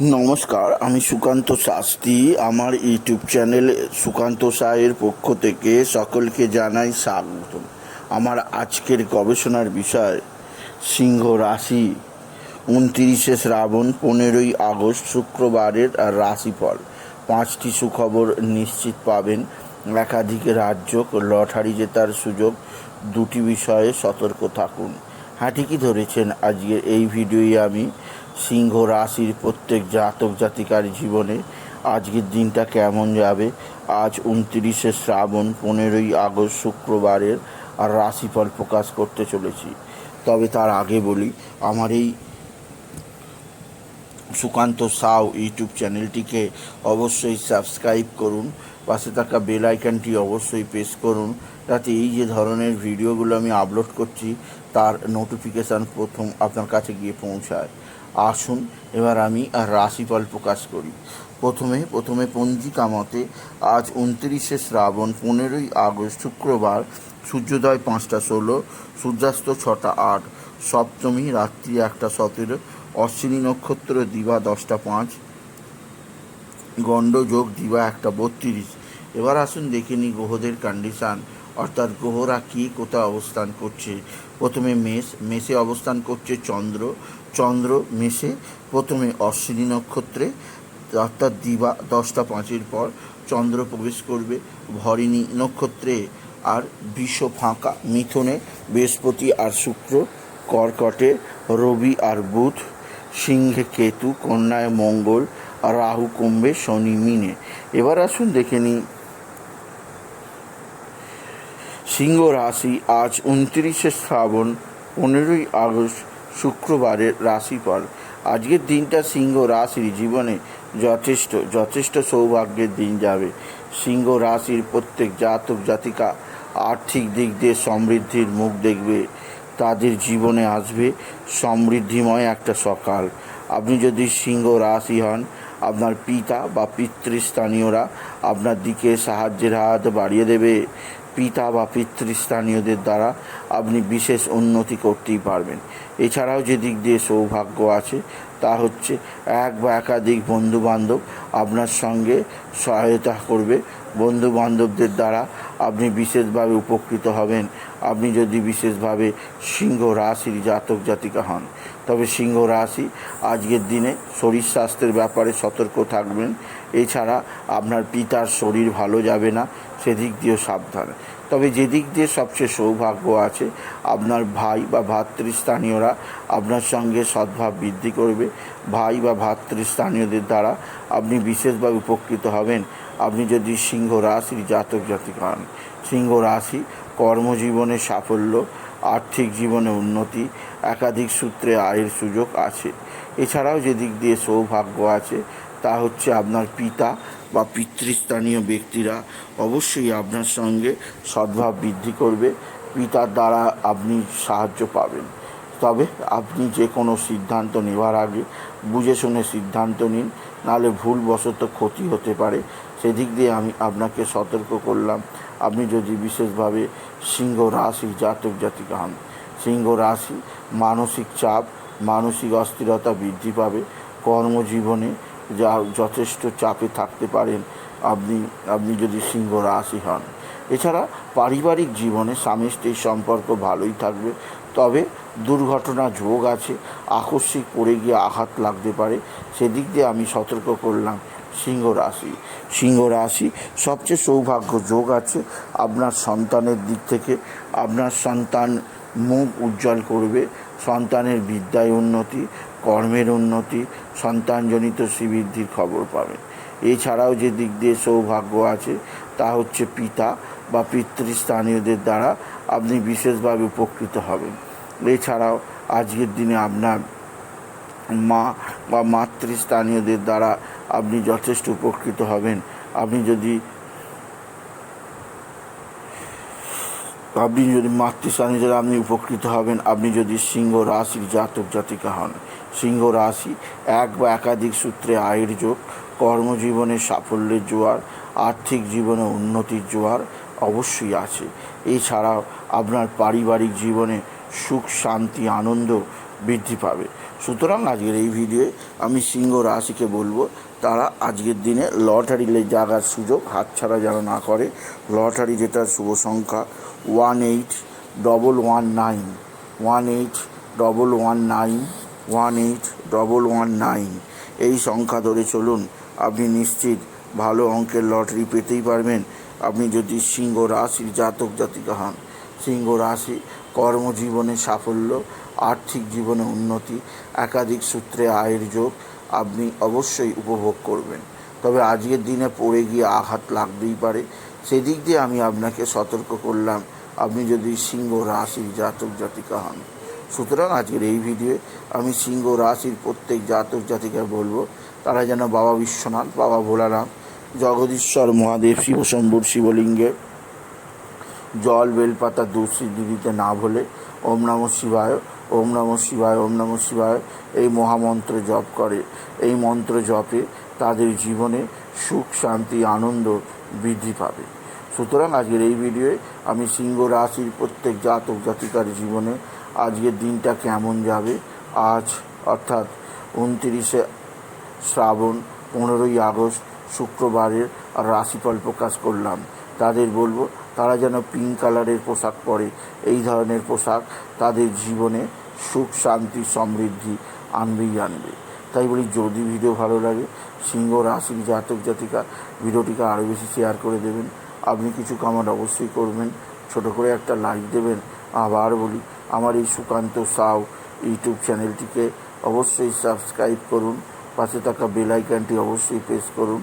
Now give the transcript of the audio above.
নমস্কার, আমি সুকান্ত শাস্ত্রী। আমার ইউটিউব চ্যানেল সুকান্ত সায়ের পক্ষ থেকে সকলকে জানাই স্বাগত আমার আজকের গবেষণার বিষয়, সিংহ রাশি, উনতিরিশে শ্রাবণ, পনেরোই আগস্ট, শুক্রবারের রাশিফল। পাঁচটি সুখবর নিশ্চিত পাবেন। একাধিক রাজ্য লটারি জেতার সুযোগ, দুটি বিষয়ে সতর্ক থাকুন। ঠিকই ধরেছেন? আজকের এই ভিডিওয়ে আমি সিংহ রাশির প্রত্যেক জাতক জাতিকার জীবনে আজকের দিনটা কেমন যাবে? আজ উনত্রিশে শ্রাবণ, পনেরোই আগস্ট, শুক্রবারের আর রাশিফল প্রকাশ করতে চলেছি। তবে তার আগে বলি, আমার এই সুকান্ত সাউ ইউটিউব চ্যানেলটিকে অবশ্যই সাবস্ক্রাইব করুন। পাশে থাকা বেল আইকনটি অবশ্যই প্রেস করুন, যাতে এই যে ধরনের ভিডিওগুলো আমি আপলোড করছি, তার নোটিফিকেশান প্রথম আপনার কাছে গিয়ে পৌঁছায়। আসুন, এবার আমি আর রাশিফল প্রকাশ করি। প্রথমে প্রথমে পঞ্জিকা মতে, আজ উনত্রিশে শ্রাবণ, পনেরোই আগস্ট, শুক্রবার, সূর্যোদয় পাঁচটা ষোলো, সূর্যাস্ত ছটা আট, সপ্তমী রাত্রি একটা সতেরো, অশ্বিনী নক্ষত্র দিবা দশটা পাঁচ, গণ্ডযোগ দিবা একটা বত্রিশ। এবার আসুন দেখে নিই গ্রহদের কন্ডিশান অর্থাৎ গ্রহরা কী কোথায় অবস্থান করছে। প্রথমে মেষ, মেষে অবস্থান করছে চন্দ্র চন্দ্র মেষে প্রথমে অশ্বিনী নক্ষত্রে অর্থাৎ দিবা দশটা পাঁচের পর চন্দ্র প্রবেশ করবে ভরিণী নক্ষত্রে। আর বিশ্ব ফাঁকা মিথুনে বৃহস্পতি আর শুক্র, কর্কটে রবি আর বুধ, সিংহে কেতু, কন্যায় মঙ্গল, রাহু কুম্ভে শনি মিনে। এবার আসুন দেখে নিই। সিংহ রাশি আজ উনত্রিশে শ্রাবণ, পনেরোই আগস্ট শুক্রবারের রাশিফল। আজকের দিনটা সিংহ রাশির জীবনে যথেষ্ট যথেষ্ট সৌভাগ্যের দিন যাবে। সিংহ রাশির প্রত্যেক জাতক, জাতিকা আর্থিক দিক দিয়ে সমৃদ্ধির মুখ দেখবে। তাদের জীবনে আসবে সমৃদ্ধিময় একটা সকাল। আপনি যদি সিংহ রাশি হন, আপনার পিতা বা পিতৃস্থানীয়রা আপনার দিকে সাহায্যের হাত বাড়িয়ে দেবে। পিতা বা পিতৃস্থানীয়দের দ্বারা আপনি বিশেষ উন্নতি করতেই পারবেন। এছাড়াও যে দিক দিয়ে সৌভাগ্য আছে, তা হচ্ছে এক বা একাধিক বন্ধুবান্ধব আপনার সঙ্গে সহায়তা করবে। বন্ধুবান্ধবদের দ্বারা আপনি বিশেষভাবে উপকৃত হবেন। আপনি যদি বিশেষভাবে সিংহ রাশির জাতক জাতিকা হন, তবে সিংহ রাশি আজকের দিনে শরীর স্বাস্থ্যের ব্যাপারে সতর্ক থাকবেন। এছাড়া আপনার পিতার শরীর ভালো যাবে না, সেদিক দিয়েও সাবধান। তবে যেদিক দিয়ে সবচেয়ে সৌভাগ্য আছে, আপনার ভাই বা ভাতৃস্থানীয়রা আপনার সঙ্গে সদ্ভাব বৃদ্ধি করবে। ভাই বা ভাতৃস্থানীয়দের দ্বারা আপনি বিশেষভাবে উপকৃত হবেন। আপনি যদি সিংহ রাশির জাতক জাতিকা হন, সিংহ রাশি কর্মজীবনে সাফল্য, আর্থিক জীবনে উন্নতি, একাধিক সূত্রে আয়ের সুযোগ আছে। এছাড়াও যে দিক দিয়ে সৌভাগ্য আছে, তা হচ্ছে আপনার পিতা বা পিতৃস্থানীয় ব্যক্তিরা অবশ্যই আপনার সঙ্গে সদ্ভাব বৃদ্ধি করবে। পিতার দ্বারা আপনি সাহায্য পাবেন। তবে আপনি যে কোনো সিদ্ধান্ত নেওয়ার আগে বুঝে শুনে সিদ্ধান্ত নিন, নাহলে ভুলবশত ক্ষতি হতে পারে। সেদিক দিয়ে আমি আপনাকে সতর্ক করলাম। আপনি যদি বিশেষভাবে সিংহ রাশি জাতক জাতিকা হন, সিংহ রাশি মানসিক চাপ, মানসিক অস্থিরতা বৃদ্ধি পাবে। কর্মজীবনে যা যথেষ্ট চাপে থাকতে পারেন, আপনি আপনি যদি সিংহ রাশি হন। এছাড়া পারিবারিক জীবনে স্বামী স্ত্রীর সম্পর্ক ভালোই থাকবে, তবে দুর্ঘটনা যোগ আছে, আকস্মিক পড়ে গিয়ে আঘাত লাগতে পারে, সেদিক দিয়ে আমি সতর্ক করলাম সিংহ রাশি। সিংহ রাশি সবচেয়ে সৌভাগ্য যোগ আছে, আপনার সন্তানের দিক থেকে, আপনার সন্তান মুখ উজ্জ্বল করবে, সন্তানের বিদ্যায় উন্নতি, কর্মের উন্নতি, সন্তানজনিত শ্রীবৃদ্ধির খবর পাবেন এছাড়াও যে দিক দিয়ে সৌভাগ্য আছে তা হচ্ছে পিতা বা পিতৃস্থানীয়দের দ্বারা আপনি বিশেষভাবে উপকৃত হবেন। এছাড়াও আজকের দিনে আপনার মা বা মাতৃস্থানীয়দের দ্বারা আপনি যথেষ্ট উপকৃত হবেন। আপনি যদি আপনি যদি মাতৃস্থানীয় দ্বারা আপনি উপকৃত হবেন, আপনি যদি সিংহ রাশির জাতক জাতিকা হন। সিংহ রাশি এক বা একাধিক সূত্রে আয়ের যোগ, কর্মজীবনে সাফল্যের জোয়ার আর্থিক জীবনে উন্নতির জোয়ার অবশ্যই আছে। এছাড়াও আপনার পারিবারিক জীবনে সুখ, শান্তি, আনন্দ বৃদ্ধি পাবে। সুতরাং আজকের এই ভিডিওয়ে আমি সিংহ রাশিকে বলব, তারা আজকের দিনে লটারি জাগার সুযোগ হাতছাড়া যেন না করে। লটারি যেটার শুভ সংখ্যা one eight double one nine, one eight double one nine, one eight double one nine. এই সংখ্যা ধরে চলুন, আপনি নিশ্চিত ভালো অঙ্কের লটারি পেতেই পারবেন। আপনি যদি সিংহ রাশির জাতক জাতিকা হন, সিংহ রাশি কর্মজীবনে সাফল্য, আর্থিক জীবনে উন্নতি, একাধিক সূত্রে আয়ের যোগ আপনি অবশ্যই উপভোগ করবেন। তবে আজকের দিনে পড়ে গিয়ে আঘাত লাগতেই পারে। সেদিক দিয়ে আমি আপনাকে সতর্ক করলাম, আপনি যদি সিংহ রাশির জাতক জাতিকা হন। সুতরাং আজকের এই ভিডিওয়ে আমি সিংহ রাশির প্রত্যেক জাতক জাতিকা বলব, তারা যেন বাবা বিশ্বনাথ, বাবা ভোলারাম জগদীশ্বর মহাদেব শিবশম্ভুর শিবলিঙ্গে। জল বেলপাতা দুঃসিদ্ধি দিতে না ভোলে ওম নম শিবায়, ওম নম শিবায়, ওম নম শিবায় এই মহামন্ত্র জপ করে। এই মন্ত্র জপে তাদের জীবনে সুখ, শান্তি, আনন্দ বৃদ্ধি পাবে। সুতরাং আজকের এই ভিডিওয়ে আমি সিংহ রাশির প্রত্যেক জাতক জাতিকার জীবনে আজকের দিনটা কেমন যাবে? আজ অর্থাৎ উনতিরিশে শ্রাবণ, পনেরোই আগস্ট শুক্রবারের রাশিফল প্রকাশ করলাম। তাদের বলব, তারা যেন পিঙ্ক কালারের পোশাক পরে। এই ধরনের পোশাক তাদের জীবনে সুখ, শান্তি, সমৃদ্ধি আনবেই আনবে। তাই বলি, যদি ভিডিও ভালো লাগে, সিংহ রাশির জাতক জাতিকা ভিডিওটিকে আরও বেশি শেয়ার করে দেবেন। আপনি কিছু কামাট অবশ্যই করবেন, ছোট করে একটা লাইক দেবেন। আবার বলি, আমার এই সুকান্ত সাউ ইউটিউব চ্যানেলটিকে অবশ্যই সাবস্ক্রাইব করুন। পাশে থাকা বেল আইকনটি অবশ্যই প্রেস করুন।